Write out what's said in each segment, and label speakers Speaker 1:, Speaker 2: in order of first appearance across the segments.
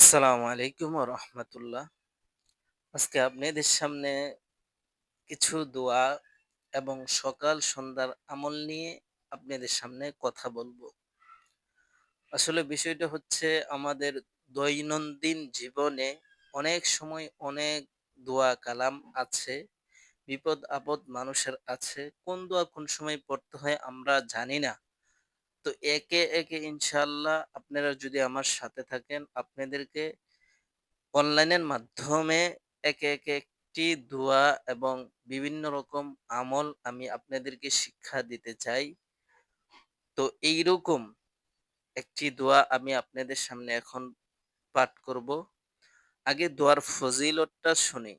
Speaker 1: আসসালামু আলাইকুম রহমতুল্লাহ। আজকে আপনাদের সামনে কিছু দোয়া এবং সকাল সন্ধ্যার আমল নিয়ে আপনাদের সামনে কথা বলব। আসলে বিষয়টা হচ্ছে আমাদের দৈনন্দিন জীবনে অনেক সময় অনেক দোয়া কালাম আছে, বিপদ আপদ মানুষের আছে, কোন দোয়া কোন সময় পড়তে হয় আমরা জানি না। তো একে একে ইনশাল্লাহ আপনারা যদি আমার সাথে থাকেন, আপনাদেরকে অনলাইনের মাধ্যমে একে একে একটি দোয়া এবং বিভিন্ন রকম আমল আমি আপনাদেরকে শিক্ষা দিতে চাই। তো এইরকম একটি দোয়া আমি আপনাদের সামনে এখন পাঠ করব। আগে দোয়ার ফজিলতটা শুনি।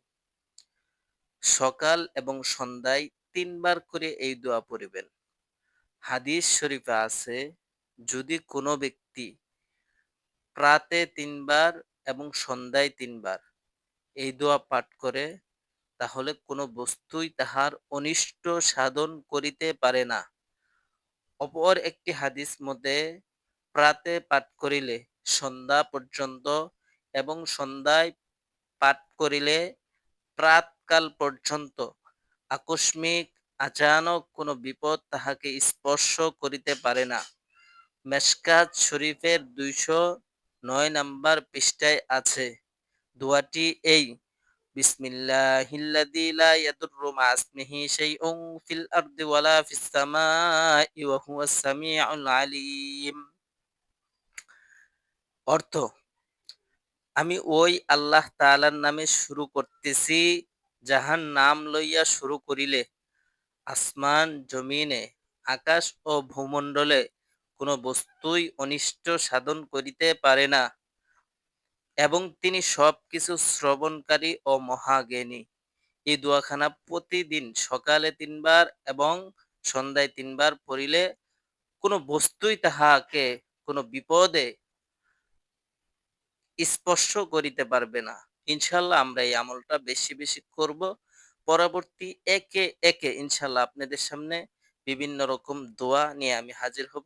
Speaker 1: সকাল এবং সন্ধ্যায় তিনবার করে এই দোয়া পড়িবেন। হাদিস শরীফে আছে, যদি কোনো ব্যক্তি প্রাতে তিনবার এবং সন্ধ্যায় তিনবার এই দোয়া পাঠ করে, তাহলে কোনো বস্তুই তাহার অনিষ্ট সাধন করিতে পারে না। অপর একটি হাদিস মধ্যে প্রাতে পাঠ করিলে সন্ধ্যা পর্যন্ত এবং সন্ধ্যায় পাঠ করিলে প্রাতকাল পর্যন্ত আকস্মিক আচানক কোনো বিপদ তাহাকে স্পর্শ করিতে পারে না। মেশকাত শরীফের দুইশো নয় নাম্বার পৃষ্ঠায় আছে। দোয়াটি এই, বিসমিল্লাহিল্লাযী লা ফিল ওয়ালা অর্থ, আমি ওই আল্লাহ তাআলার নামে শুরু করতেছি যাহার নাম লইয়া শুরু করিলে আসমান, জমিনে, আকাশ ও ভূমণ্ডলে কোনো বস্তুই অনিষ্ট সাধন করিতে পারে না এবং তিনি সব কিছু শ্রবণকারী ও মহাজ্ঞানী। এই দোয়াখানা প্রতিদিন সকালে তিনবার এবং সন্ধ্যায় তিনবার পড়িলে কোনো বস্তুই তাহাকে কোনো বিপদে স্পর্শ করিতে পারবে না। ইনশাল্লাহ আমরা এই আমলটা বেশি বেশি করব। পরবর্তী একে একে ইনশাল্লাহ আপনাদের সামনে বিভিন্ন রকম দোয়া নিয়ে আমি হাজির হব।